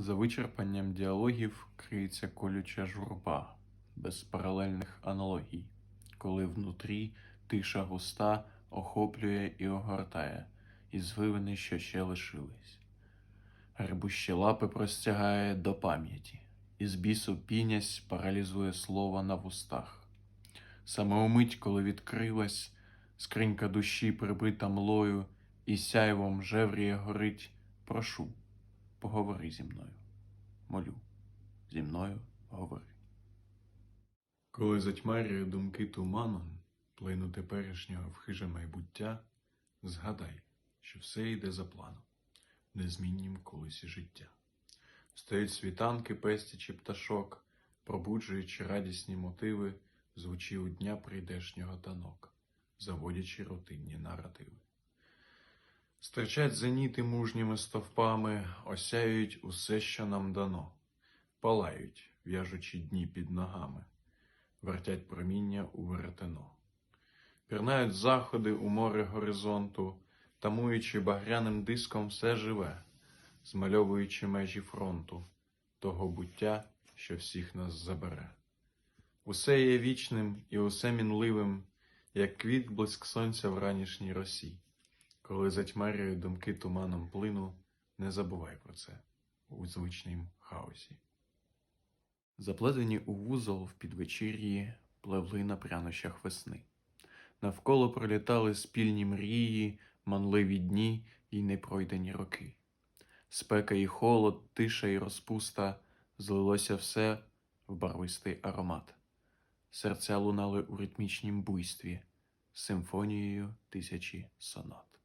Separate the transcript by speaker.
Speaker 1: За вичерпанням діалогів криється колюча журба, без паралельних аналогій, коли внутрі тиша густа охоплює і огортає, і звивини, що ще лишились. Грибущі лапи простягає до пам'яті, і з бісу пінясь паралізує слово на вустах. Саме умить, коли відкрилась скринька душі, прибита млою, і сяйвом жевріє горить, прошу, поговори зі мною, молю, зі мною говори. Коли затьмарює думки туманом, плину теперішнього в хиже майбуття, згадай, що все йде за планом, незміннім колесі життя. Стоять світанки, пестячи пташок, пробуджуючи радісні мотиви, звучі у дня прийдешнього танок, заводячи рутинні наративи. Стирчать зеніти мужніми стовпами, осяють усе, що нам дано, палають, в'яжучи дні під ногами, вертять проміння у веретено, пірнають заходи у море горизонту, тамуючи багряним диском все живе, змальовуючи межі фронту, того буття, що всіх нас забере. Усе є вічним і усе мінливим, як квіт блиск сонця в ранішній росі. Коли затьмарює думки туманом плину, не забувай про це у звичнім хаосі. Заплетені у вузол в підвечір'ї пливли на прянощах весни. Навколо пролітали спільні мрії, манливі дні й непройдені роки. Спека і холод, тиша і розпуста злилося все в барвистий аромат. Серця лунали у ритмічнім буйстві, симфонією тисячі сонат.